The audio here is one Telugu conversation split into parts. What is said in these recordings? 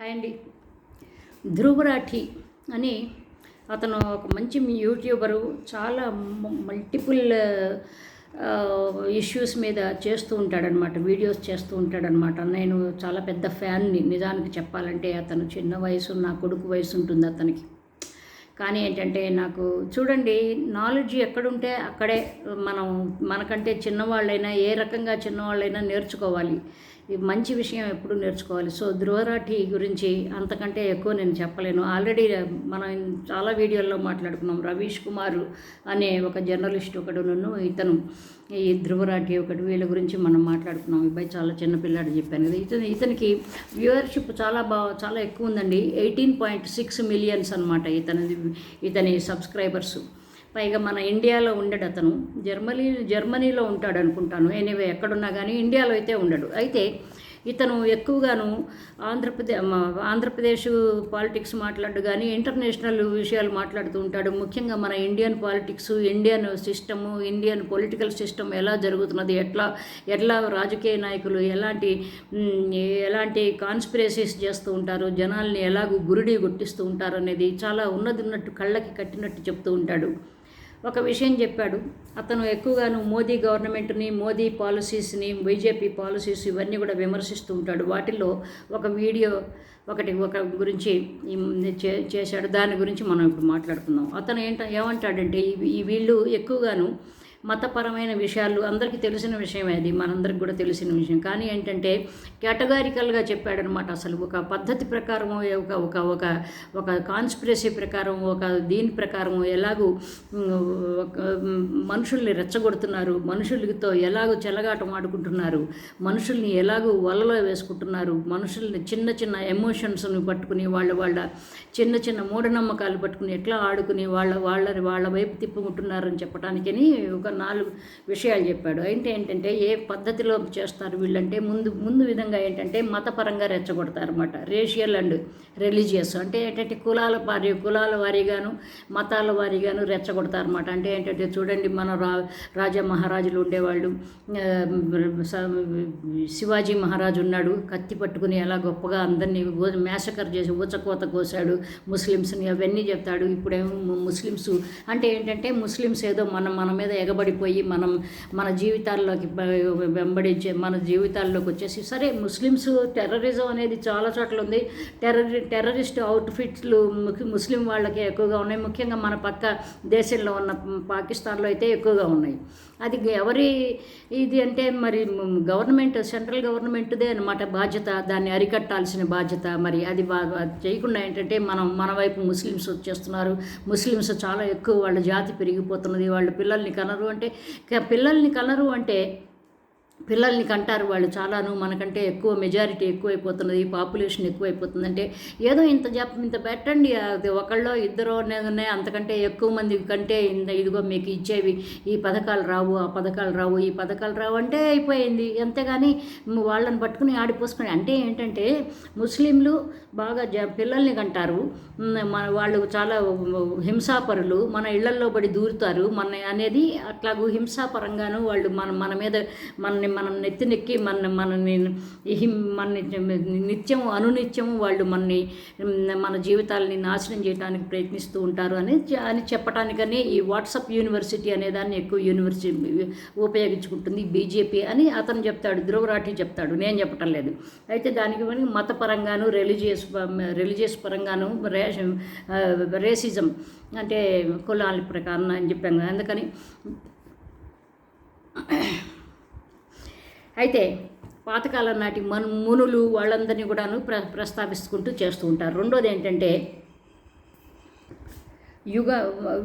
హాయ్ అండి. ధ్రువరాఠి అని అతను ఒక మంచి యూట్యూబరు చాలా మల్టిపుల్ ఇష్యూస్ మీద చేస్తూ ఉంటాడనమాట వీడియోస్ చేస్తూ ఉంటాడనమాట నేను చాలా పెద్ద ఫ్యాన్ని నిజానికి చెప్పాలంటే అతను చిన్న వయసు నా కొడుకు వయసు ఉంటుంది అతనికి. కానీ ఏంటంటే నాకు చూడండి నాలెడ్జ్ ఎక్కడుంటే అక్కడే మనం మనకంటే చిన్నవాళ్ళైనా ఏ రకంగా చిన్నవాళ్ళైనా నేర్చుకోవాలి. మంచి విషయం ఎప్పుడు నేర్చుకోవాలి. సో ధ్రువరాఠి గురించి అంతకంటే ఎక్కువ నేను చెప్పలేను. ఆల్రెడీ మనం చాలా వీడియోల్లో మాట్లాడుకున్నాం. రవీష్ కుమార్ అనే ఒక జర్నలిస్ట్ ఒకడు నన్ను ఇతను ఈ ధ్రువరాఠి ఒకటి వీళ్ళ గురించి మనం మాట్లాడుకున్నాం. ఈ అబ్బాయి చాలా చిన్నపిల్లాడు చెప్పాను కదా. ఇతను ఇతనికి వ్యూవర్షిప్ చాలా బా చాలా ఎక్కువ ఉందండి. ఎయిటీన్ పాయింట్ సిక్స్ మిలియన్స్ అనమాట ఇతని ఇతని సబ్స్క్రైబర్స్. పైగా మన ఇండియాలో ఉండడు అతను. జర్మనీ జర్మనీలో ఉంటాడు అనుకుంటాను. ఎనీవే ఎక్కడున్నా కానీ ఇండియాలో అయితే ఉండడు. అయితే ఇతను ఎక్కువగాను ఆంధ్రప్రదేశ్ ఆంధ్రప్రదేశ్ పాలిటిక్స్ మాట్లాడు కానీ ఇంటర్నేషనల్ విషయాలు మాట్లాడుతూ ఉంటాడు. ముఖ్యంగా మన Indian politics Indian system Indian political system ఎలా జరుగుతున్నది ఎట్లా ఎట్లా రాజకీయ నాయకులు ఎలాంటి ఎలాంటి కాన్స్పిరసీస్ చేస్తూ ఉంటారు జనాల్ని ఎలాగూ గురిడి కొట్టిస్తూ ఉంటారు అనేది చాలా ఉన్నది ఉన్నట్టు కళ్ళకి కట్టినట్టు చెప్తూ ఉంటాడు. ఒక విషయం చెప్పాడు. అతను ఎక్కువగాను మోదీ గవర్నమెంట్ని మోదీ పాలసీస్ని బీజేపీ పాలసీస్ ఇవన్నీ కూడా విమర్శిస్తూ ఉంటాడు. వాటిల్లో ఒక వీడియో ఒకటి ఒక గురించి చేశాడు. దాని గురించి మనం ఇప్పుడు మాట్లాడుకుందాం. అతను ఏంట ఏమంటాడంటే ఈ వీళ్ళు ఎక్కువగాను మతపరమైన విషయాలు అందరికీ తెలిసిన విషయమే అది మనందరికి కూడా తెలిసిన విషయం. కానీ ఏంటంటే కేటగారికల్గా చెప్పాడనమాట అసలు. ఒక పద్ధతి ప్రకారం ఒక ఒక ఒక ఒక కాన్స్పిరసీ ప్రకారం ఒక దీని ప్రకారం ఎలాగూ మనుషుల్ని రెచ్చగొడుతున్నారు. మనుషులతో ఎలాగో చెలగాటం ఆడుకుంటున్నారు. మనుషుల్ని ఎలాగో వలలో వేసుకుంటున్నారు. మనుషుల్ని చిన్న చిన్న ఎమోషన్స్ని పట్టుకుని వాళ్ళ వాళ్ళ చిన్న చిన్న మూఢనమ్మకాలు పట్టుకుని ఎట్లా ఆడుకుని వాళ్ళ వాళ్ళని వాళ్ళ వైపు తిప్పుకుంటున్నారని చెప్పడానికని ఒక నాలుగు విషయాలు చెప్పాడు. అయితే ఏంటంటే ఏ పద్ధతిలో చేస్తారు వీళ్ళంటే ముందు ముందు విధంగా ఏంటంటే మతపరంగా రెచ్చగొడతారు అనమాట రేషియల్ అండ్ రిలీజియస్. అంటే ఏంటంటే కులాల వారి కులాల వారీగాను మతాల వారీగాను రెచ్చగొడతారు అనమాట అంటే ఏంటంటే చూడండి మన రా రాజా మహారాజులు ఉండేవాళ్ళు. శివాజీ మహారాజు ఉన్నాడు. కత్తి పట్టుకుని ఎలా గొప్పగా అందరినీ మేసకర్ చేసి ఊచకోత కోసాడు ముస్లిమ్స్ని అవన్నీ చెప్తాడు. ఇప్పుడేమో ముస్లిమ్స్. అంటే ఏంటంటే ముస్లిమ్స్ ఏదో మన మన మీద ఎగబడిపోయి మనం మన జీవితాల్లోకి వెంబడించే మన జీవితాల్లోకి వచ్చేసి సరే ముస్లిమ్స్ టెర్రరిజం అనేది చాలా చోట్ల ఉంది. టెర్రరి టెర్రరిస్ట్ అవుట్ఫిట్లు ముస్లిం వాళ్ళకి ఎక్కువగా ఉన్నాయి. ముఖ్యంగా మన పక్క దేశంలో ఉన్న పాకిస్తాన్లో అయితే ఎక్కువగా ఉన్నాయి. అది ఎవరి ఇది అంటే మరి గవర్నమెంట్ సెంట్రల్ గవర్నమెంట్దే అనమాట బాధ్యత. దాన్ని అరికట్టాల్సిన బాధ్యత. మరి అది చేయకుండా ఏంటంటే మనం మన వైపు ముస్లిమ్స్ వచ్చేస్తున్నారు. ముస్లిమ్స్ చాలా ఎక్కువ వాళ్ళ జాతి పెరిగిపోతున్నది. వాళ్ళ పిల్లల్ని కనరు. అంటే పిల్లల్ని కనరు అంటే పిల్లల్ని కంటారు వాళ్ళు చాలాను. మనకంటే ఎక్కువ మెజారిటీ ఎక్కువైపోతున్నది పాపులేషన్ ఎక్కువైపోతుంది. అంటే ఏదో ఇంత జప ఇంత పెట్టండి. అది ఒకళ్ళో ఇద్దరు అంతకంటే ఎక్కువ మంది కంటే ఇంత ఇదిగో మీకు ఇచ్చేవి. ఈ పథకాలు రావు ఆ పథకాలు రావు ఈ పథకాలు రావు అంటే అయిపోయింది. అంతేగాని వాళ్ళని పట్టుకుని ఆడిపోసుకొని అంటే ఏంటంటే ముస్లింలు బాగా జ పిల్లల్ని కంటారు. మన వాళ్ళు చాలా హింసాపరులు. మన ఇళ్ళల్లో పడి దూరుతారు. మన అనేది అట్లాగూ హింసాపరంగాను వాళ్ళు మన మన మీద మన మనల్ని మనం నెత్తినెక్కి మన మనని మన నిత్యం అనునిత్యము వాళ్ళు మనని మన జీవితాలని నాశనం చేయడానికి ప్రయత్నిస్తూ ఉంటారు అని అని చెప్పడానికని ఈ వాట్సాప్ యూనివర్సిటీ అనే దాన్ని ఎక్కువ యూనివర్సిటీ ఉపయోగించుకుంటుంది బీజేపీ అని అతను చెప్తాడు ధ్రువరాఠి చెప్తాడు. నేను చెప్పటం లేదు. అయితే దానికి మతపరంగాను రిలీజియస్ రిలీజియస్ పరంగాను రేషన్ రేసిజం అంటే కులాల ప్రకారం అని చెప్పాను అందుకని అయితే పాతకాలం నాటి మను మునులు వాళ్ళందరినీ కూడాను ప్ర ప్రస్తావిస్తుంటూ చేస్తూ ఉంటారు. రెండోది ఏంటంటే యుగ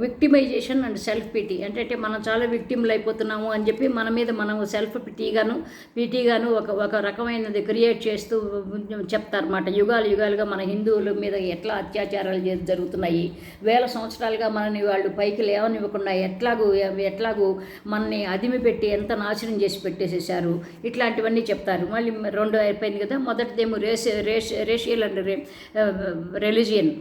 విక్టిమైజేషన్ అండ్ సెల్ఫ్ పిటీ అంటే మనం చాలా విక్టిమ్లు అయిపోతున్నాము అని చెప్పి మన మీద మనం సెల్ఫ్ పిటీగాను పిటీగాను ఒక ఒక రకమైనది క్రియేట్ చేస్తూ చెప్తారన్నమాట. యుగాలు యుగాలుగా మన హిందువుల మీద ఎట్లా అత్యాచారాలు జరుగుతున్నాయి? వేల సంవత్సరాలుగా మనని వాళ్ళు పైకి లేవనివ్వకుండా ఎట్లాగూ ఎట్లాగూ మనని అదిమి పెట్టి ఎంత నాశనం చేసి పెట్టేసేసారు ఇట్లాంటివన్నీ చెప్తారు. మళ్ళీ రెండు అయిపోయింది కదా మొదటిదేమో రేస్ రేష్ రేషియల్ అండ్ రిలీజియన్.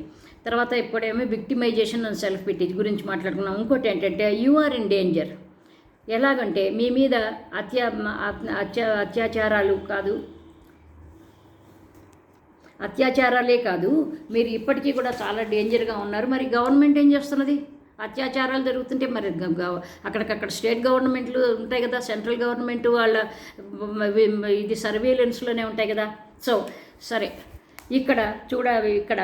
తర్వాత ఇప్పుడేమో విక్టిమైజేషన్ అండ్ సెల్ఫ్ పిటీ గురించి మాట్లాడుకున్నాం. ఇంకోటి ఏంటంటే యు ఆర్ ఇన్ డేంజర్ ఎలాగంటే మీ మీద అత్యా అత్యా అత్యాచారాలు కాదు. అత్యాచారాలే కాదు. మీరు ఇప్పటికీ కూడా చాలా డేంజర్గా ఉన్నారు. మరి గవర్నమెంట్ ఏం చేస్తున్నది? అత్యాచారాలు జరుగుతుంటే మరి అక్కడికక్కడ స్టేట్ గవర్నమెంట్లు ఉంటాయి కదా. సెంట్రల్ గవర్నమెంట్ వాళ్ళ ఇది సర్వేలెన్స్లోనే ఉంటాయి కదా. సో సరే. ఇక్కడ చూడ ఇక్కడ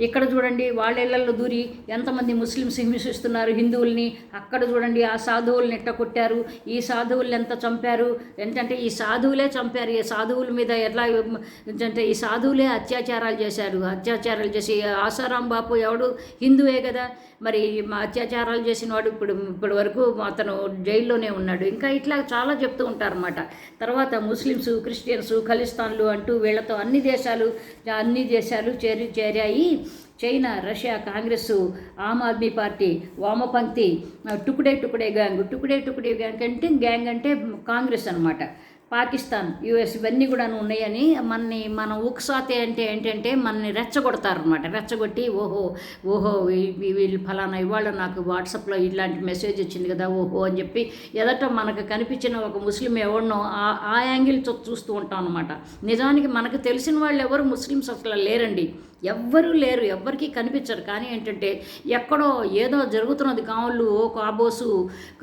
ఇక్కడ చూడండి వాళ్ళ ఇళ్ళలో దూరి ఎంతమంది ముస్లిమ్స్ హింసిస్తున్నారు హిందువుల్ని. అక్కడ చూడండి ఆ సాధువుల్ని ఎట్ట కొట్టారు? ఈ సాధువుల్ని ఎంత చంపారు? ఏంటంటే ఈ సాధువులే చంపారు. ఈ సాధువుల మీద ఎట్లా ఏంటంటే ఈ సాధువులే అత్యాచారాలు చేశారు. అత్యాచారాలు చేసి ఆసారాం బాపు ఎవడు? హిందువే కదా. మరి మా అత్యాచారాలు చేసిన వాడు ఇప్పుడు ఇప్పటి వరకు అతను జైల్లోనే ఉన్నాడు. ఇంకా ఇట్లా చాలా చెప్తూ ఉంటారన్నమాట. తర్వాత ముస్లిమ్స్ క్రిస్టియన్స్ ఖలిస్తాన్లు అంటూ వీళ్ళతో అన్ని దేశాలు అన్ని దేశాలు చేరి చేరాయి. China Russia Congress Aam Aadmi party వామపంక్తి టుకుడే టుకుడే గ్యాంగ్. టుకుడే టుకుడే గ్యాంగ్ అంటే గ్యాంగ్ అంటే కాంగ్రెస్ అనమాట పాకిస్తాన్ యుఎస్ ఇవన్నీ కూడా ఉన్నాయని మనని మనం ఉక్సాతే అంటే ఏంటంటే మనని రెచ్చగొడతారనమాట రెచ్చగొట్టి ఓహో ఓహో వీళ్ళు ఫలానా ఇవాళ నాకు వాట్సాప్లో ఇలాంటి మెసేజ్ వచ్చింది కదా ఓహో అని చెప్పి ఎదట మనకు కనిపించిన ఒక ముస్లిం ఎవరినో ఆ ఆ యాంగిల్తో చూస్తూ ఉంటాం అనమాట నిజానికి మనకు తెలిసిన వాళ్ళు ఎవరు ముస్లిమ్స్ అసలు లేరండి. ఎవ్వరూ లేరు ఎవ్వరికీ కనిపించరు. కానీ ఏంటంటే ఎక్కడో ఏదో జరుగుతున్నది. కావులు ఓ కాబోసు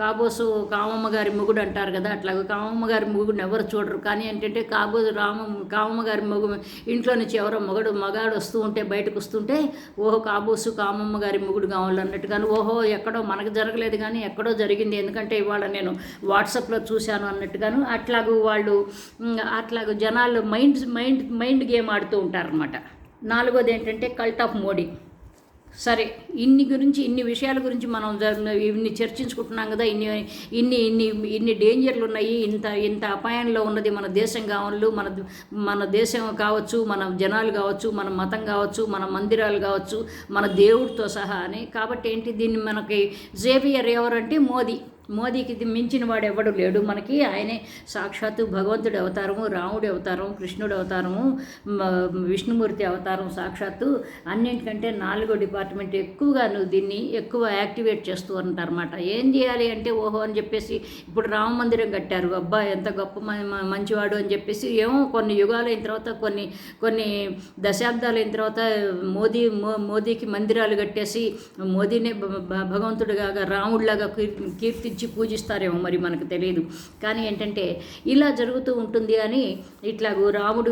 కాబోసు కామమ్మ గారి మొగుడు అంటారు కదా అట్లా కామమ్మ గారి మొగుడిని ఎవరు చూడరు. కానీ ఏంటంటే కాబోసు రామ కామమ్మ గారి మొగు ఇంట్లో నుంచి ఎవరో మొగడు మగాడు వస్తూ ఉంటే బయటకు వస్తుంటే ఓహో కాబోసు కామమ్మ గారి మొగుడు కావాలి అన్నట్టుగాను ఓహో ఎక్కడో మనకు జరగలేదు కానీ ఎక్కడో జరిగింది. ఎందుకంటే ఇవాళ నేను వాట్సాప్లో చూశాను అన్నట్టుగాను అట్లాగూ వాళ్ళు అట్లాగూ జనాలు మైండ్ మైండ్ మైండ్ గేమ్ ఆడుతూ ఉంటారనమాట నాలుగోది ఏంటంటే కల్ట్ ఆఫ్ మోడీ సరే ఇన్ని గురించి ఇన్ని విషయాల గురించి మనం ఇన్ని చర్చించుకుంటున్నాం కదా ఇన్ని ఇన్ని ఇన్ని ఇన్ని డేంజర్లు ఉన్నాయి ఇంత ఇంత అపాయంలో ఉన్నది మన దేశం కావచ్చు మన మన దేశం కావచ్చు మన జనాలు కావచ్చు మన మతం కావచ్చు మన మందిరాలు కావచ్చు మన దేవుడితో సహా అని. కాబట్టి ఏంటి దీన్ని మనకి జేవియర్ ఎవరంటే మోదీ. మోదీకి ఇది మించిన వాడు ఎవడు లేడు. మనకి ఆయనే సాక్షాత్తు భగవంతుడి అవతారము రాముడి అవతారం కృష్ణుడి అవతారము విష్ణుమూర్తి అవతారం సాక్షాత్తు అన్నింటికంటే నాలుగో డిపార్ట్మెంట్ ఎక్కువగా నువ్వు దీన్ని ఎక్కువ యాక్టివేట్ చేస్తూ ఉంటారన్నమాట. ఏం చేయాలి అంటే ఓహో అని చెప్పేసి ఇప్పుడు రామ మందిరం కట్టారు. అబ్బా ఎంత గొప్ప మంచివాడు అని చెప్పేసి ఏమో కొన్ని యుగాలు అయిన తర్వాత కొన్ని కొన్ని దశాబ్దాలు అయిన తర్వాత మోదీ మో మోదీకి మందిరాలు కట్టేసి మోదీనే భ- భ- భగవంతుడిగా రాముడిలాగా కీర్తి ఇచ్చి పూజిస్తారేమో మరి మనకు తెలియదు కానీ ఏంటంటే ఇలా జరుగుతూ ఉంటుంది అని ఇట్లాగూ రాముడు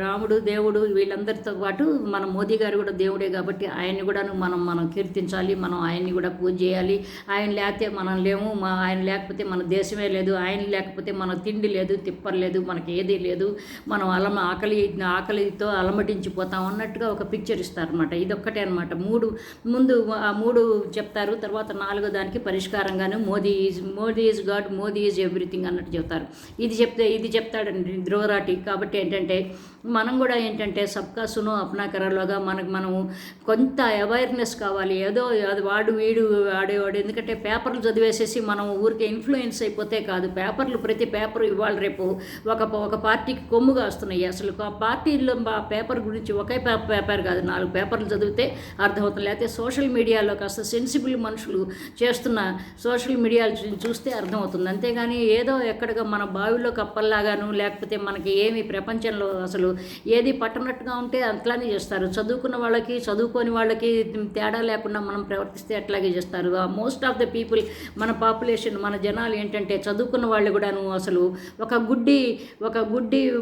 రాముడు దేవుడు వీళ్ళందరితో పాటు మన మోదీ గారు కూడా దేవుడే కాబట్టి ఆయన్ని కూడా మనం మనం కీర్తించాలి మనం ఆయన్ని కూడా పూజ చేయాలి. ఆయన లేకపోతే మనం లేము మా ఆయన లేకపోతే మన దేశమే లేదు ఆయన లేకపోతే మన తిండి లేదు తిప్పర్లేదు మనకి ఏదీ లేదు. మనం అలమ ఆకలి ఆకలితో అలమటించిపోతాం అన్నట్టుగా ఒక పిక్చర్ ఇస్తారనమాట ఇదొక్కటే అనమాట మూడు ముందు ఆ మూడు చెప్తారు తర్వాత నాలుగో దానికి పరిష్కారంగాను Modi is Modi is God Modi is everything అన్నట్టు చెప్తారు. ఇది చెప్తే ఇది చెప్తాడండి ధ్రువరాటి. కాబట్టి ఏంటంటే మనం కూడా ఏంటంటే సబ్కా సునో మనకు మనము కొంత అవేర్నెస్ కావాలి. ఏదో అది వాడు వీడు ఆడేవాడు ఎందుకంటే పేపర్లు చదివేసేసి మనం ఊరికే ఇన్ఫ్లుయెన్స్ అయిపోతే కాదు. పేపర్లు ప్రతి పేపర్ ఇవాళ రేపు ఒక ఒక పార్టీకి కొమ్ముగా వస్తున్నాయి అసలు ఆ పార్టీలో ఆ పేపర్ గురించి ఒకే పేపర్ పేపర్ కాదు. నాలుగు పేపర్లు చదివితే అర్థమవుతుంది. లేకపోతే సోషల్ మీడియాలో కాస్త సెన్సిబుల్ మనుషులు చేస్తున్న సోషల్ మీడియాలు చూ- చూస్తే అర్థమవుతుంది. అంతేగాని ఏదో ఎక్కడిగా మన బావిలో కప్పల్లాగాను లేకపోతే మనకి ఏమి ప్రపంచంలో అసలు ఏది పట్టనట్టుగా ఉంటే అట్లానే చేస్తారు. చదువుకున్న వాళ్ళకి చదువుకోని వాళ్ళకి తేడా లేకుండా మనం ప్రవర్తిస్తే అట్లాగే చేస్తారు. మోస్ట్ ఆఫ్ ద పీపుల్ మన పాపులేషన్ మన జనాలు ఏంటంటే చదువుకున్న వాళ్ళు కూడాను అసలు ఒక గుడ్డి ఒక గుడ్డి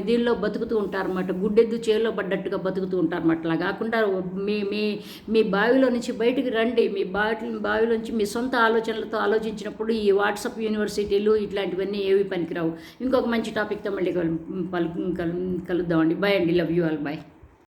దీనిలో బతుకుతూ ఉంటారన్నమాట. గుడ్డెద్దు చేలో పడ్డట్టుగా బతుకుతూ ఉంటారన్నమాట. అలా కాకుండా మీ మీ మీ బావిలో నుంచి బయటికి రండి. మీ బావి బావిలోంచి మీ సొంత ఆలోచనలతో ఆలోచించినప్పుడు ఈ వాట్సాప్ యూనివర్సిటీలు ఇట్లాంటివన్నీ ఏవి పనికిరావు. ఇంకొక మంచి టాపిక్తో మళ్ళీ పలు కలు- కలుద్దామండి. బాయ్ అండి. Love you all bye